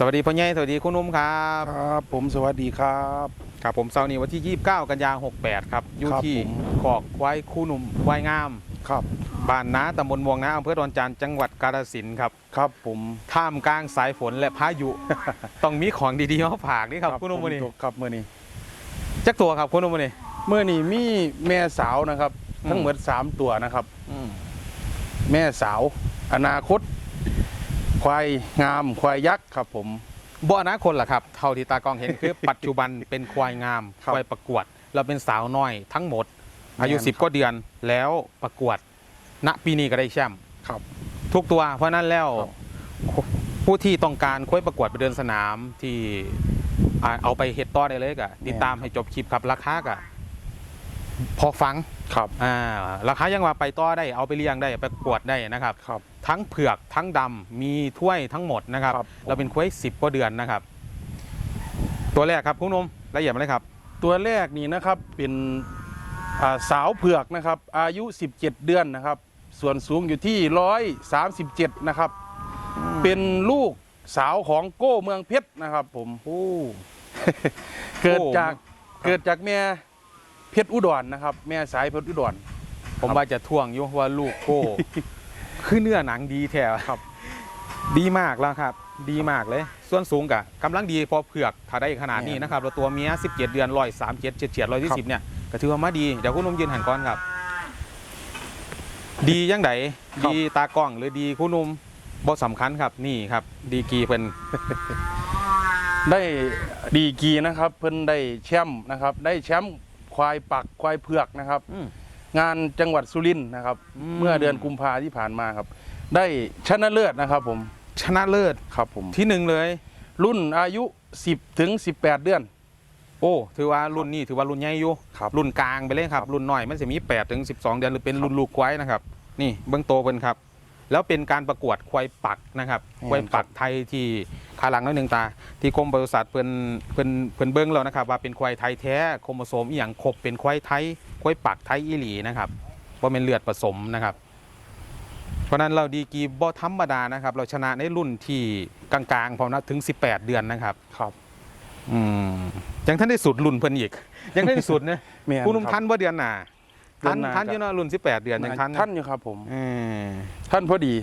สวัสดีพ่อใหญ่สวัสดีคุณนุ่มครับครับผมสวัสดีครับครับผมเสาร์นี้วันที่ 29 กันยา68 ครับอยู่ครับที่ผมขอกควายคู่หนุ่มควายงามครับบ้านนาตำบลม่วงนาอำเภอดอนจานจังหวัดกาฬสินธุ์ครับครับผมท่ามกลางสายฝนและพายุ ต้องมีของดีๆมาฝากนี่ครับคุณนุ่มผวันนี้ตกครับเมื่อนี้จักตัวครับคุณนุ่มวันนี้เมื่อนี้มีแม่สาวนะครับอืมทั้งหมดสามตัวนะครับแม่สาว อนาคต ควายงาม ควายยักษ์ครับผมบ่อนาคตล่ะครับเท่าที่ตากล้องเห็นคือ ปัจจุบันเป็นควายงาม ครับควายประกวด เราเป็นสาวน้อยทั้งหมด อายุ แม่นครับ10 ก็เดือนแล้วประกวด ณปีนี้ก็ได้แชมป์ครับทุกตัว เพราะนั้นแล้วครับ ผู้ที่ต้องการค้ยประกวดไปเดินสนามที่อ่าเอาไปเฮ็ดต่อได้เลยกะติดตามให้จบคลิปครับราคากะพอฟัง ครับอ่าราคายังว่าไปต่อได้เอาไปเลี้ยงได้ไปประกวดได้นะครับ ครับทั้งเผือกทั้งดำมีถ้วยทั้งหมดนะครับ ครับ เราเป็นค้ยสิบกว่าเดือนนะครับ ตัวแรกครับคุณนมละเอียดมาเลยครับ ตัวแรกนี่นะครับเป็นอ่าสาวเผือกนะครับ อายุ 17 เดือนนะครับ ส่วนสูงอยู่ที่137นะครับ เป็นลูกสาวของโก้เมืองเพชรนะครับ ผม โอ้ เกิดโอ้จากเกิดจากแม่ เพชรอุดรนะครับ แม่สายเพชรอุดรผมว่าจะท่วงอยู่ว่าลูกโก้คือเนื้อหนังดีแท้ครับ ดีมากแล้วครับ ดีมากเลย ส่วนสูงกะกำลังดีพอเผือกถ้าได้ขนาดนี้นะครับแล้วตัวเมีย17 เดือนร้อยสามเจ็ดเจ็ดเจ็ดร้อยที่สิบเนี่ยก็ถือว่ามาดีเดี๋ยวคุณนุ่มยืนหันก่อนครับ ดียังไงดีตากล้องหรือดีคุณนุ่มบ่สำคัญครับนี่ครับ ดีกีเป็นได้ดีกรีนะครับ เพิ่นได้แชมป์นะครับ ได้แชมป์ ควายปักควายเผือกนะครับ อืม งานจังหวัดสุรินทร์นะครับ อืม เมื่อเดือนกุมภาที่ผ่านมาครับ ได้ชนะเลิศนะครับผมชนะเลิศครับผมที่หนึ่งเลย รุ่นอายุ 10ถึง18 เดือน โอ้ถือว่ารุ่นนี้ถือว่ารุ่นใหญ่อยู่ครับรุ่นกลางไปเลยครับครับรุ่นน้อยมันจะมี8ถึง12 เดือนหรือเป็นครับรุ่นลูกควายนะครับนี่เบื้องโตเป็นครับ แล้วเป็นการประกวดควายปักนะครับอืมควายปักไทยที่ ขาหลังน้อยหนึ่งตา ที่กรมบริษัทเพิ่นเพิ่นเพิ่นเบิ้งแล้วนะครับ ว่าเป็นควายไทยแท้โครโมโซมอีหยังครบเป็นควายไทยควายปักไทยอีหลีนะครับว่าเป็นเลือดผสมนะครับ เพราะฉะนั้นเราดีกรีบ่ธรรมดานะครับ เราชนะในรุ่นที่กลางๆพอนะถึง 18 เดือนนะครับครับอืมยังท่านได้สุดรุ่นเพิ่นอีก ยังท่านได้สุดนะแม่นคุณนุ่มครับทันว่าเดือนหน่ะเดืทัอนนหน้าทันอยู่เนาะรุ่น 18 เดือนยังทันท่านอยู่ครับผมเออท่านพอดี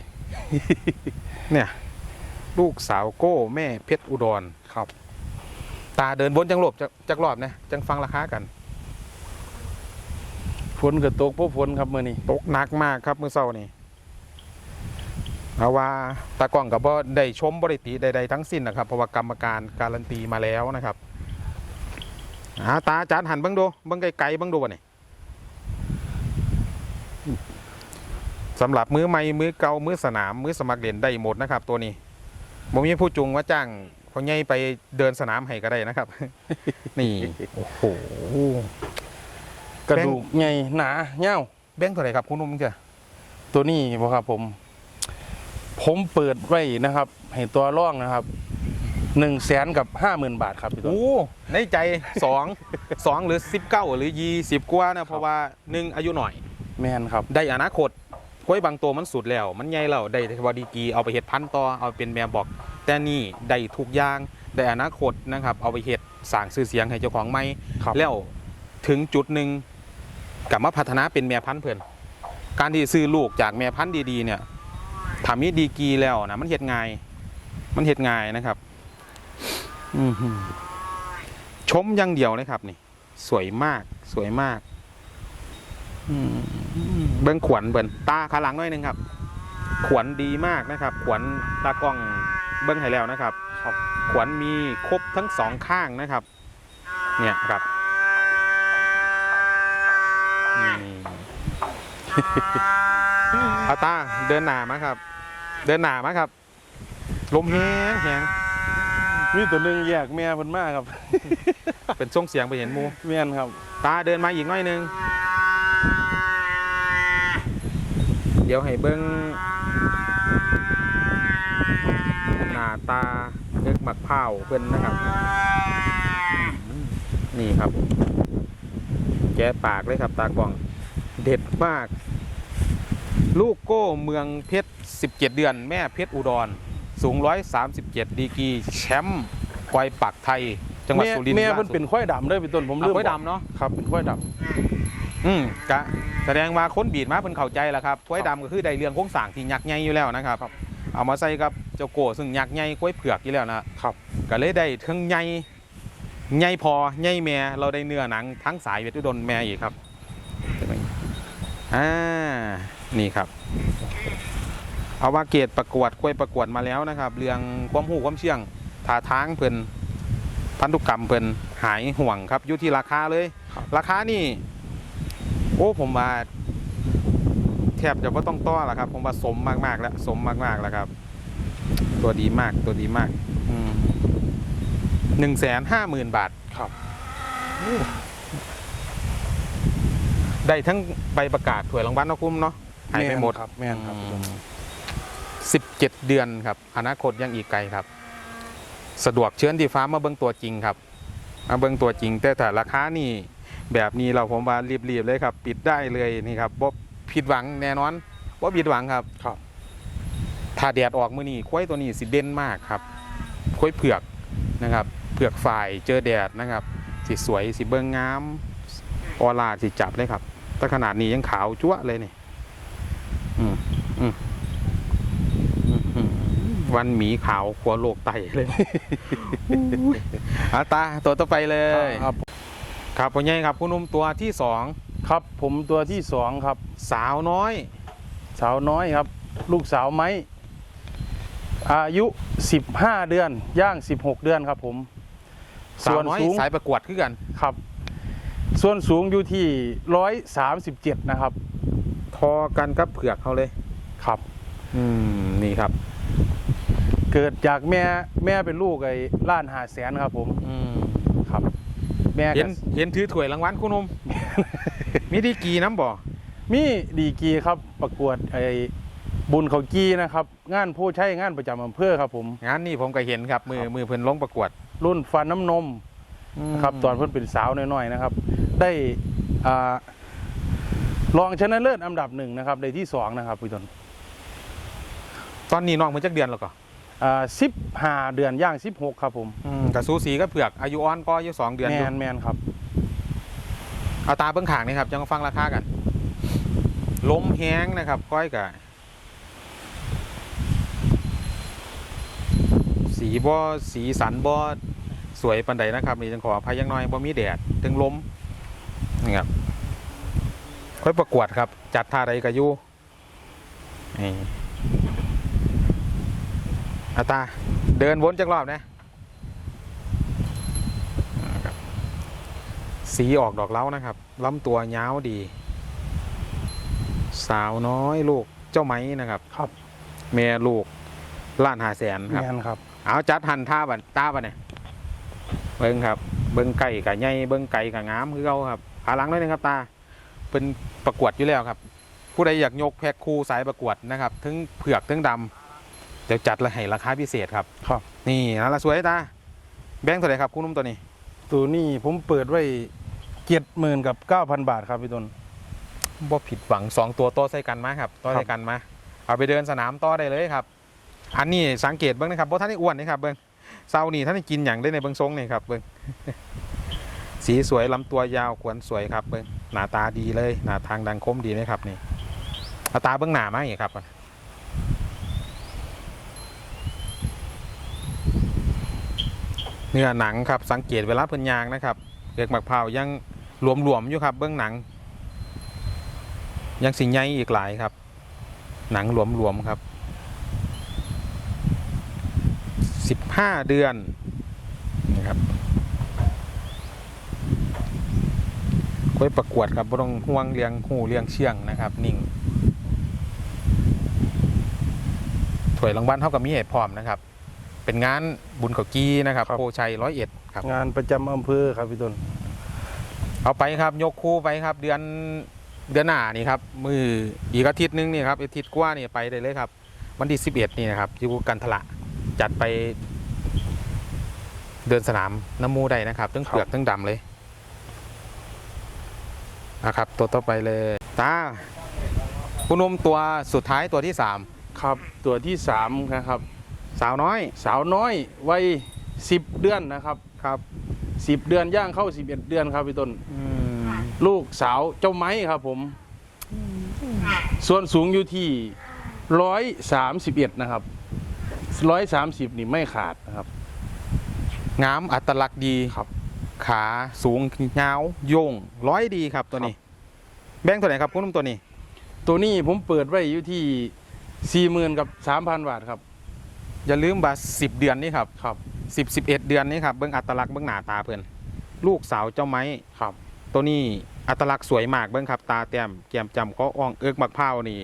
เนี่ย ลูกสาวโก้แม่เพชรอุดรครับ ตาเดินบนจังหลบจักจักรอบนะจังฟังราคากันฝนก็ตกพวกฝนครับมื่อนี้ตกหนักมากครับมื้อเช้านี่เอาว่าตากล้องกับบ่ได้ชมบริติใดๆทั้งสิ้นนะครับเพราะว่ากรรมการการันตีมาแล้วนะครับหาตาอาจารย์หันเบิ่งดูเบิ่งไกลๆเบิ่งดูวะนี่สำหรับมือใหม่มือเก่ามือสนามมือสมัครเล่นได้หมดนะครับ ตัวนี้ ผมมีผู้จุงว่าจ้างพ่อใหญ่ไปเดินสนามให้ก็ได้นะครับ นี่โอ้โหกระดูกใหญ่หนาเง่าแบงค์เท่าไหร่ครับคุณนุ่มจ้ะตัวนี้บ่ครับผม ผมเปิดไว้นะครับให้ตัวร่องนะครับหนึ่งแสนกับห้าหมื่นบาทครับพี่ต้นโอ้ในใจสองสองหรือสิบเก้าหรือยี่สิบกว่านะเพราะว่าหนึ่งอายุหน่อยแมนครับ ได้อนาคต กล้วยบางตัวมันสุดแล้ว มันใหญ่แล้วได้เทวดีกรีเอาไปเห็ดพันธุ์ต่อเอาเป็นแมวบอก แต่นี่ได้ทุกอย่างได้อนาคตนะครับเอาไปเห็ดสร้างชื่อเสียงให้เจ้าของไม่ครับแล้วถึงจุดหนึ่งกลับมาพัฒนาเป็นแม่พันธุ์เพื่อนการที่ซื้อลูกจากแม่พันธุ์ดีๆเนี่ยถามีดีกรีแล้วนะมันเห็ดง่ายมันเห็ดง่ายนะครับอือหือชมอย่างเดียวเลยครับ นี่ สวยมากสวยมาก อืม เบิ้งขวัญเบิ้นตาขาหลังหน่อยหนึงครับ ขวัญดีมากนะครับ ขวัญตากล้องเบิ้งให้แล้วนะครับครับขวัญมีครบทั้งสองข้างนะครับ เนี่ยครับนี่เอาตาเดินหนามาครับ เดินหนามาครับ ลมแห้งแห้งมีตัวหนึ่งแยกแม่เพิ่นมาครับ เป็นส่งเสียงไปเห็นหมูแม่นครับ ตาเดินมาอีกหน่อยหนึง เดี๋ยวให้เบิ้งหน้าตาเอิกหมักเผาวเพิ่นนะครับ นี่ครับ แกะปากเลยครับ ตากล่องเด็ดมาก ลูกโก้เมืองเพชร 17 เดือน แม่เพชรอุดรสสูง 137 ดีกรีแชมป์ควายปักไทย จังหวัดแม่สุรินทร์แม่ล่าเพิ่นสุดเป็นควายดำเด้อพี่ต้นผมอะลืมควายบอกดำเนาะครับเป็นควายดอืมกะ แสดงว่าคนบีดมาเพิ่นเข้าใจแล้วครับควายดำก็คือได้เรื่องโครงสร้างที่ยักษ์ใหญ่อยู่แล้วนะครับเอามาใส่กับเจ้าโกซึ่งยักษ์ใหญ่ควายเผือกอยู่แล้วนะำครับก็เลยได้ทั้งใหญ่ใหญ่พอใหญ่แม่เราได้เนื้อหนังทั้งสายเวทุดนแม่อีกครับเห็นไหมอ่านี่ครับ เอาว่าเกตประกวดควยประกวดมาแล้วนะครับ เรื่องความหูความเชี่ยงท่าทางเพิ่นพันธุกรรมเพิ่นหายห่วงครับอยู่ที่ราคาเลย ราคานี่ โอ้ผมว่าแทบจะว่าต้องต้อแล้วครับ ผมว่าสมมากๆแล้วสมมากๆแล้วครับ ตัวดีมากตัวดีมากหนึ่งแสนห้าหมื่นบาทครับได้ทั้งใบประกาศถวยรางวัลเนาะคุ้มเนาะหายไปหมดแนครับแม่นครับพี่ต้นสิบเจ็ดเดือนครับ อนาคตยังอีกไกลครับ สะดวกเชิญที่ฟ้ามาเบิ้งตัวจริงครับ มาเบิ้งตัวจริง แต่แต่ราคานี่ แบบนี้เราผมว่ารีบๆเลยครับ ปิดได้เลยนี่ครับบ่ผิดหวังแน่นอนว่าผิดหวังครับครับถ้าแดดออกมือนี่ควายตัวนี้สิเด่นมากครับควายเผือกนะครับเผือกฝ่ายเจอแดดนะครับสิสวยสิเบิ้งงามออร่าสิจับเลยครับแต่ขนาดนี้ยังขาวจั๊วะเลยนี่อืมอืมอืมอืมวันหมีขาวขัวโลกไตเลยอาตาตัวต่อไปเลยครับ ครับพ่อใหญ่ครับผู้หนุ่มตัวที่สองครับ ผมตัวที่สองครับ สาวน้อย สาวน้อยครับ ลูกสาวไม้อายุ 15 เดือนย่าง 16 เดือนครับผมสาวน้อยสูงสายประกวดคือกันครับ ส่วนสูงอยู่ที่ 137 นะครับ ทอกันกับเผือกเขาเลยครับ อืมนี่ครับ เกิดจากแม่แม่เป็นลูกไอ้ล้านหาแสนครับผมอืมครับ แม่เห็ก็นเห็นถือถ้วยรางวัลคุณนม มีดีกรีน้ำบ่มีดีกรีครับประกวดไอ้บุญเขากีนะครับ งานผู้ใช้งานประจำอำเภอครับผม งานนี่ผมก็เห็นครับ มือครับมือเพิ่นลงประกวดรุ่นฟันน้ำนมครับตอนเพิ่นเป็นสาวน้อยๆนะครับ ได้อ่ารองชนะเลิศอันดับหนึ่งนะครับได้ที่สองนะครับพี่ต้นตอนนี้น้องมันจักเดือนแล้วก็อ่า สิบห้าเดือนย่างสิบหกครับผมกับสูสีก็เผือกอายุอ่อนก็อายุสองเดือนแมอยู่นแมนครับเอาตาเบิ้งขางนี่ครับจะมาฟังราคากันล้มแห้งนะครับก้อยกับสีบอสีสันบอสวยปันใดนะครับนี่จังขออภัยอยังน้อยบ่มีแดดถึงล้มนี่ครับค่อยประกวดครับ จัดท่าใดกับยูนี่ อาตา เดินวนจักรอบนะนะครับสีออกดอกเล้านะครับลำตัวยาวดี สาวน้อยลูกเจ้าไหมนะครับ ครับแม่ลูกล้านหาแสนครับ แมนครับ เอาจัดหันท่าบันตาบันเนี่ยเบิ้งครับ เบิ้งไก่กับใหญ่เบิ้งไก่กับงามคือเขาครับขาหลังด้วยนะครับตา เป็นประกวดอยู่แล้วครับ ผู้ใดอยากยกแพ็คคู่สายประกวดนะครับทั้งเผือกทั้งดำ เดี๋ยวจัดละให้ราคาพิเศษครับ ครับ นี่นั่นละสวยตาแบงค์เท่าไหร่ครับคุณนุ่มตัวนี้ตัวนี้ผมเปิดไว้เจ็ดหมื่นกับเก้าพันบาทครับพี่ต้น บ่ผิดหวังสองตัวโตใส่กันมาครับโตใส่กันมา เอาไปเดินสนามต่อได้เลยครับ อันนี้สังเกตเบิ้งนะครับเพราะท่านนี่อ้วนนะครับเบิ้งเศร้านี่ท่านนี่กินอย่างได้ในเบิ้งทรงนี่ครับเบิ้งสีสวยลำตัวยาวขวนสวยครับเบิ้งหน้าตาดีเลยหน้าทางดังคมดีนะครับนี่เอาตาเบิ้งหน้ามาอีกครับ เนื้อหนังครับสังเกตเวลาเพิ่นยางนะครับเปลือกมะพร้ายังหลวมๆอยู่ครับเบื้องหนัง ยังสิใหญ่อีกหลายครับ หนังหลวมๆครับสิบห้าเดือนนะครับค่อยประกวดครับบ่ต้องห่วงเลี้ยงหูเลี้ยงเชี่ยงนะครับ นิ่งถวยรางวัลเท่ากับมีเหตุพร้อมนะครับ เป็นงานบุญเขากี้นะครับครับโพชัยร้อยเอ็ดครับงานประจำอำเภอครับพี่ต้นเอาไปครับยกคู่ไปครับ เดือนเดือนหน้านี่ครับมืออีกอาทิตย์หนึงนี่ครับอาทิตย์กว่านี่ไปได้เลยครับ วันที่สิบเอ็ดนี่นะครับอยู่กันทละจัดไป เดินสนามน้ำมูได้นะครับทั้งเปลือกทั้งดำเลยนะครับ ตัวต่อไปเลยตาคุณนุ่มตัวสุดท้ายตัวที่สามครับตัวที่สามนะครับ สาวน้อย สาวน้อยวัยสิบเดือนนะครับครับสิบเดือนย่างเข้าสิบเอ็ดเดือนครับพี่ต้นอืมลูกสาวเจ้าไม้ครับผม ส่วนสูงอยู่ที่ร้อยสามสิบเอ็ดนะครับร้อยสามสิบนี่ไม่ขาดนะครับ งามอัตลักษณ์ดีครับ ขาสูงยาวโยง ร้อยดีครับตัวนี้ แบ่งตัวไหนครับคุณนุ่มตัวนี้ ตัวนี้ผมเปิดไว้อยู่ที่สี่หมื่นกับสามพันบาทครับ อย่าลืมว่าสิบเดือนนี่ครับครับสิบสิบเอ็ดเดือนนี่ครับเบิ้งอัตลักษณ์เบิ้งหน้าตาเพื่อนลูกสาวเจ้าไม้ครับ ตัวนี้อัตลักษณ์สวยมากเบิ้งครับ ตาแต้มแก้มจำก็อ่องเอิกมักเผาวนี่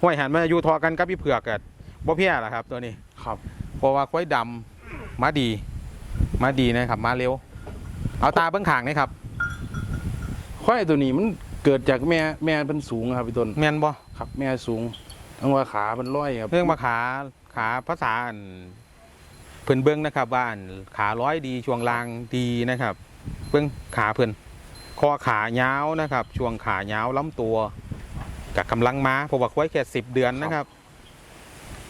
ห้วยหันมาอยู่ทอกันกับพี่เผือกกับ่เพี้ยล่ะครับ ตัวนี้ครับเพราะว่าควายดำมาดี มาดีนะครับมาเร็ว เอาตาเบิ้งขางนี่ครับควายตัวนี้มันเกิดจากแม่แม่เป็นสูงครับพี่ต้นแมนบ่ครับ แม่สูงทั้งว่าขาเป็นร้อยครับเรื่องมาขา ขาภาษาอันเพิ่นเบิ้งนะครับว่าอันขาร้อยดีช่วงล่างดีนะครับ เบิ้งขาเพิ่นคอขายาวนะครับ ช่วงขายาวล้ำตัวกับกำลังมาเพราะว่าควายแค่สิบเดือนนะครับ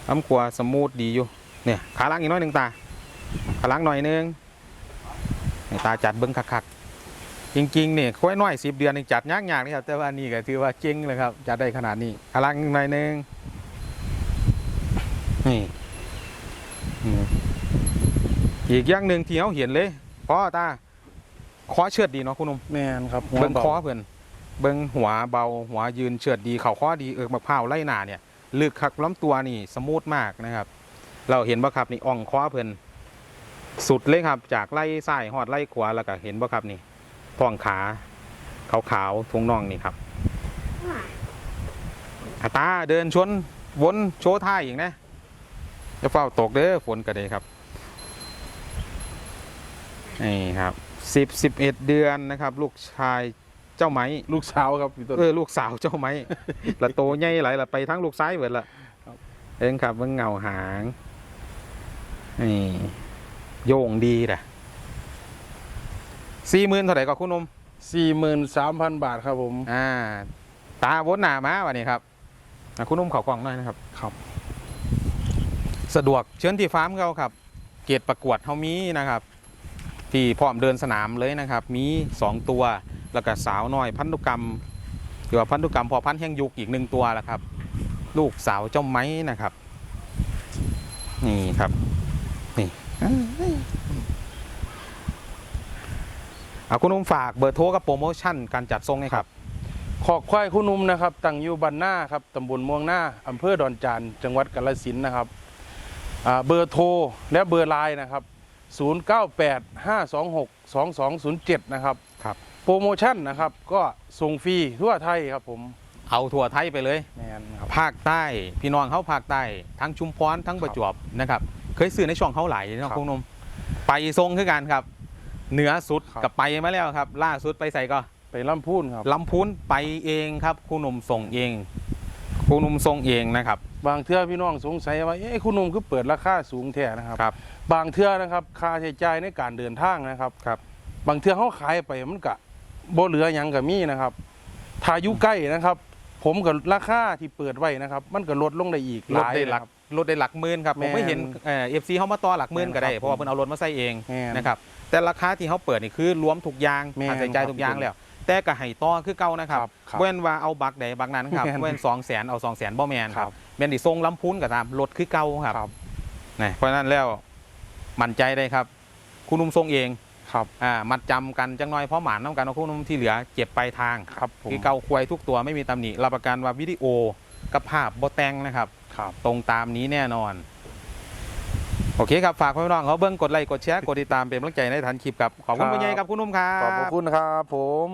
ล้ำกว่าสมูทดีอยู่เนี่ยขาล่างอีกน้อยหนึ่งตาขาล่างหน่อยนึงตาจัดเบิ้งคักๆจริงๆเนี่ยควายน้อยสิบเดือนนี่จัดยากๆนี่ครับแต่ว่านี่ก็ถือว่าเจ๋งเลยครับจัดได้ขนาดนี้ขาล่างหน่อยนึง นี่อืมอีกอย่างหนึ่งที่เขาเห็นเลยคอตาคอเชือดดีเนาะคุณหนุ่มแม่นครับหัวเบิ้งบาคอเพื่อนเบิ้งหัวเบาหัวยืนเชือดดีเข่าคอดีเอิกมะพร้าวไล่หนาเนี่ยลึกคักล้ำตัวนี่สมูทมากนะครับ เราเห็นบ่ครับนี่อ่องคอเพื่อนสุดเลยครับ จากไล่ซ้ายหอดไล่ขวาแล้วก็เห็นบ่ครับนี่ท้องขาขาวขาวๆทวงน่องนี่ครับอาตาเดินชนวนโชว์ท่าอีกนะ จะเฝ้าตกเด้อฝนก็ได้ครับนี่ครับสิบสิบเอ็ดเดือนนะครับ ลูกชายเจ้าไหมลูกสาวครับพี่ต้นเออลูกสาวเจ้าไหมละโตใหญ่ไหลายละไปทั้งลูกซ้ายเบิดละครับเองครับเบิ่งเงาหางนี่โยงดีแหละสี่หมื่นเท่าไหร่ก็คุณนมสี่หมื่นสามพันบาทครับผม อ่า ตาวนหน้ามาวันนี้ครับอะคุณนมเขากล่องหน่อยนะครับ ครับ สะดวกเชิญที่ฟาร์มเขาครับ เกียรติประกวดเขามีนะครับ ที่พร้อมเดินสนามเลยนะครับ มีสองตัวแล้วก็สาวน้อยพันธุกรรมหรือว่าพันธุกรรมพอพันธุ์แห่งยุคอีกหนึ่งตัวแล้วครับ ลูกสาวเจ้าไม้นะครับ นี่ครับนี่เอาคุณนุ่มฝากเบอร์โทรกับโปรโมชั่นการจัดทรงให้ครับขอกควายคู่นุ่มนะครับตั้งอยู่บ้านหน้าครับตำบลม่วงหน้าอำเภอดอนจานจังหวัดกาฬสินธุ์นะครับ เบอร์โทรและเบอร์ไลน์นะครับ 0985262207 นะครับครับ โปรโมชั่นนะครับก็ส่งฟรีทั่วไทยครับผมเอาถั่วไทยไปเลย แมนครับ ภาคใต้ พี่น้องเขาภาคใต้ ทั้งชุมพรทั้งประจวบนะครับ เคยซื้อในช่องเขาไหลายเนาะครับคุณนม ไปทรงคือกันครับ เหนือสุดครับ กับไปมาแล้วครับ ล่าสุดไปใส่ก็ไปลำพูนครับ ลำพูนไปเองครับคุณนมส่งเอง คุณนมส่งเองนะครับ บางเทื่อพี่น้องสงสัยว่าเอ๊ะคุณนุ่มคือเปิดราคาสูงแท้นะครับ ครับ บางเทื่อนะครับค่าใช้จ่ายในการเดินทางนะครับครับ บางเทื่อเขาขายไปมันกะบ่เหลือหยังกับมีนะครับถ้าอยู่ใกล้นะครับ ผมกับราคาที่เปิดไว้นะครับ มันก็ลดลงได้อีกลดได้หลักนะครับลดได้หลักหมื่นครับแม่ผนมไม่เห็นเอฟซีเขามาต่อหลักหมื่นก็ได้ แม่นครับเพราะว่าเพิ่นเอารถมาใส่เองแม่นนะครับ แต่ราคาที่เขาเปิดนี่คือรวมทุกอย่างแม่นค่าใช้จ่ายครับทุกอย่างแล้ว แต่ก็ให้ต่อคือเก่านะครับครับครับเว้นว่าเอาบักใดบักนั้นครับแม่นเว้นสองแสนเอาสองแสนบ่แมนคครัรับบ แมนดิทรงลำพูนก็ตามลดคือเก่าครับครับนะเพราะฉะนั้นแล้วมั่นใจได้ครับ คุณนุ่มทรงเองครับอ่ามัดจำกันจังน้อยเพราะหมานน้ำกันเอาคุณนุ่มที่เหลือเจ็บไปลายทาง ครับผมคือเกาควายทุกตัวไม่มีตำหนิรับประกันว่าวิดีโอกับภาพบแตงนะครับ ครับ ตรงตามนี้แน่นอน โอเคครับ ฝากพี่น้องเขาเบิ้งกดไลค์กดแชร์กดติดตามเป็นกำลังใจในทันคลิปครับ ขอบคุณครับคุณยายครับคุณนุ่มครับ ขอบพระคุณครับผม